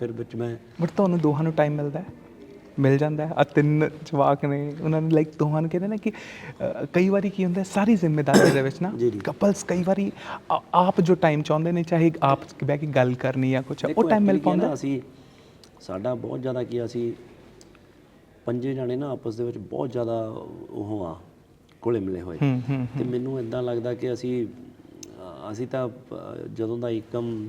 ਫਿਰ ਵਿੱਚ ਮੈਂ ਬਟ ਤੁਹਾਨੂੰ ਦੋਹਾਂ ਨੂੰ ਟਾਈਮ ਮਿਲਦਾ ਹੈ। ਮਿਲ ਜਾਂਦਾ ਹੈ। ਆ ਤਿੰਨ ਜਵਾਕ ਨੇ ਉਹਨਾਂ ਨੇ ਲਾਈਕ ਦੋਹਾਂ ਨੂੰ ਕਹਿੰਦੇ ਨੇ ਕਿ ਅ, ਕਈ ਵਾਰੀ ਕੀ ਹੁੰਦਾ ਹੈ, ਸਾਰੀ ਜ਼ਿੰਮੇਵਾਰੀ ਦੇ ਵਿੱਚ ਨਾ ਜੀ, ਜੀ। ਕਪਲਸ ਕਈ ਵਾਰੀ ਆ- ਆਪ ਜੋ ਟਾਈਮ ਚਾਹੁੰਦੇ ਨੇ ਚਾਹੇ ਆਪ ਬਹਿ ਕੇ ਗੱਲ ਕਰਨੀ ਜਾਂ ਕੁਝ ਦੇਖੋ ਉਹ ਟਾਈਮ ਮਿਲ actually ਕੀ ਹੈ ਨਾ, ਪਾਉਂਦਾ ਅਸੀਂ ਸਾਡਾ ਬਹੁਤ ਜ਼ਿਆਦਾ ਕੀ ਆ, ਅਸੀਂ ਪੰਜੇ ਜਾਣੇ ਨਾ ਆਪਸ ਦੇ ਵਿੱਚ ਬਹੁਤ ਜ਼ਿਆਦਾ ਉਹ ਆ ਕੋਲੇ ਮਿਲੇ ਹੋਏ। ਹੂੰ ਹੂੰ ਤੇ ਮੈਨੂੰ ਇਦਾਂ ਲੱਗਦਾ ਕਿ ਅਸੀਂ ਅ, ਅਸੀਂ ਤਾਂ ਅ, ਜਦੋਂ ਦਾ ਇੱਕਮ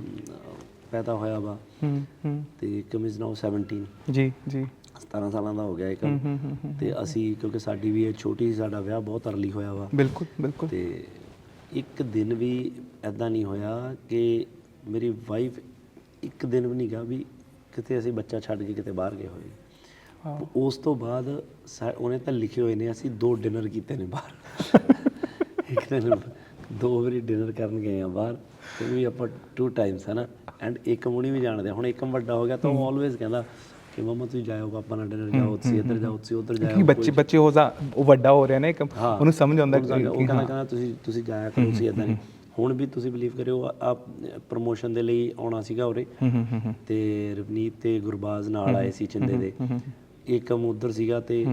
ਪੈਦਾ ਹੋਇਆ ਵਾ। ਹੂੰ ਹੂੰ। ਤੇ ਇੱਕਮ ਇਜ਼ ਨਾਓ 17 ਜੀ ਜੀ। 17 ਸਾਲਾਂ ਦਾ ਹੋ ਗਿਆ ਹੂੰ ਤੇ ਅਸੀਂ ਕਿਉਂਕਿ ਸਾਡੀ ਵੀ ਇਹ ਛੋਟੀ ਸਾਡਾ ਵਿਆਹ ਬਹੁਤ ਅਰਲੀ ਹੋਇਆ ਵਾ। ਬਿਲਕੁਲ ਬਿਲਕੁਲ। ਤੇ ਇੱਕ ਦਿਨ ਵੀ ਐਦਾਂ ਨਹੀਂ ਹੋਇਆ ਕਿ ਮੇਰੀ ਵਾਈਫ ਇੱਕ ਦਿਨ ਵੀ ਨਹੀਂ ਗਿਆ ਵੀ ਕਿਤੇ ਅਸੀਂ ਬੱਚਾ ਛੱਡ ਕੇ ਕਿਤੇ ਬਾਹਰ ਗਏ ਹੋਏ। ਉਸ ਤੋਂ ਬਾਅਦ ਉਹਨੇ ਤਾਂ ਲਿਖੇ ਹੋਏ ਨੇ ਅਸੀਂ ਦੋ ਡਿਨਰ ਕੀਤੇ ਨੇ ਬਾਹਰ। ਇੱਕ ਦਿਨ ਦੋ ਵਾਰੀ ਡਿਨਰ ਕਰਨ ਗਏ ਆ ਬਾਹਰ। ਤੇ ਵੀ ਆਪਾਂ ਟੂ ਟਾਈਮਸ ਹੈ ਨਾ ਐਂਡ ਏਕਮ ਹੁਣੀ ਵੀ ਜਾਣਦੇ। ਹੁਣ ਏਕਮ ਵੱਡਾ ਹੋ ਗਿਆ ਤਾਂ ਉਹ ਆਲਵੇਜ਼ ਕਹਿੰਦਾ ਕਿ ਮਮਾ ਤੁਸੀਂ ਜਾਓ ਪਾਪਾ ਨਾਲ ਡਿਨਰ ਜਾਓ ਤੁਸੀਂ ਇੱਧਰ ਜਾਓ ਤੁਸੀਂ ਉੱਧਰ ਜਾਓ ਕਿ ਬੱਚੇ ਬੱਚੇ ਹੋ ਜਾ ਉਹ ਵੱਡਾ ਹੋ ਰਿਹਾ ਨਾ ਹਾਂ। ਉਹਨੂੰ ਸਮਝ ਆਉਂਦਾ ਕਹਿੰਦਾ- ਉਹ ਕਿ ਕਹਿੰਦਾ ਕਹਿੰਦਾ ਤੁਸੀਂ ਤੁਸੀਂ ਜਾਇਆ ਕਰੋ ਤੁਸੀਂ ਇਦਾਂ ਨਹੀਂ। ਹੁਣ ਵੀ ਤੁਸੀਂ ਬਲੀਵ ਕਰਿਓ ਆ ਪ੍ਰੋਮੋਸ਼ਨ ਦੇ ਲਈ ਆਉਣਾ ਸੀਗਾ ਉਰੇ। ਤੇ ਰਵਨੀਤ ਤੇ ਗੁਰਬਾਜ਼ ਨਾਲ ਆਏ ਸੀ ਚਿੰਦੇ ਦੇ। ਏਕਮ ਉਧਰ ਸੀਗਾ ਤੇ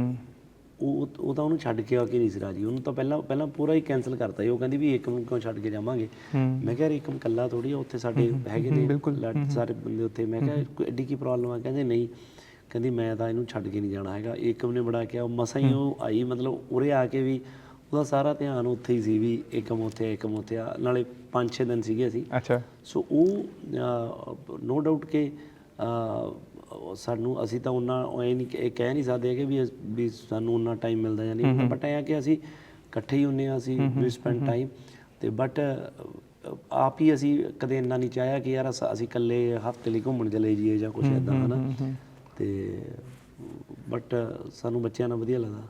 ਉਹ ਉਹ ਤਾਂ ਉਹਨੂੰ ਛੱਡ ਕੇ ਆ ਕੇ ਨਹੀਂ ਸੀ ਰਾਜੀ। ਉਹਨੂੰ ਤਾਂ ਪਹਿਲਾਂ ਪਹਿਲਾਂ ਪੂਰਾ ਹੀ ਕੈਨਸਲ ਕਰਤਾ ਸੀ। ਉਹ ਕਹਿੰਦੀ ਵੀ ਏਕਮ ਨੂੰ ਕਿਉਂ ਛੱਡ ਕੇ ਜਾਵਾਂਗੇ? ਮੈਂ ਕਿਹਾ ਯਾਰ ਏਕਮ ਕੱਲਾ ਥੋੜੀ ਆ ਉੱਥੇ ਸਾਡੇ ਹੈਗੇ ਨੇ ਸਾਰੇ ਬੰਦੇ ਉੱਥੇ। ਮੈਂ ਕਿਹਾ ਕੋਈ ਐਡੀ ਕੀ ਪ੍ਰੋਬਲਮ ਆ? ਕਹਿੰਦੇ ਨਹੀਂ। ਕਹਿੰਦੀ ਮੈਂ ਤਾਂ ਇਹਨੂੰ ਛੱਡ ਕੇ ਨਹੀਂ ਜਾਣਾ ਹੈਗਾ। ਏਕਮ ਨੇ ਬੜਾ ਕਿਹਾ ਮਸਾਂ ਹੀ ਉਹ ਆਈ ਮਤਲਬ ਉਰੇ ਆ ਕੇ ਵੀ ਉਹਦਾ ਸਾਰਾ ਧਿਆਨ ਉੱਥੇ ਹੀ ਸੀ ਵੀ ਏਕਮ ਉੱਥੇ ਏਕਮ ਉੱਥੇ ਆ ਨਾਲੇ 5-6 ਦਿਨ ਸੀਗੇ ਅਸੀਂ। ਅੱਛਾ। ਸੋ ਉਹ ਨੋ ਡਾਊਟ ਕਿ ਸਾਨੂੰ ਅਸੀਂ ਤਾਂ ਉਹਨਾਂ ਇਹ ਨਹੀਂ ਇਹ ਕਹਿ ਨਹੀਂ ਸਕਦੇ ਕਿ ਵੀ ਵੀ ਸਾਨੂੰ ਉਹਨਾਂ ਟਾਈਮ ਮਿਲਦਾ ਜਾਂ ਨਹੀਂ ਬਟ ਇਹ ਆ ਕਿ ਅਸੀਂ ਇਕੱਠੇ ਹੀ ਹੁੰਨੇ ਆ ਅਸੀਂ ਵੀ ਸਪੈਂਡ ਟਾਈਮ ਤੇ ਬਟ ਆਪ ਹੀ ਅਸੀਂ ਕਦੇ ਇੰਨਾ ਨਹੀਂ ਚਾਹਿਆ ਕਿ ਯਾਰ ਅਸ- ਇਕੱਲੇ ਹਫ਼ਤੇ ਲਈ ਘੁੰਮਣ ਚਲੇ ਜਾਈਏ ਜਾਂ ਕੁਝ ਇਦਾਂ ਹਨਾ। ਤੇ ਬਟ ਸਾਨੂੰ ਬੱਚਿਆਂ ਨਾਲ ਵਧੀਆ ਲੱਗਦਾ।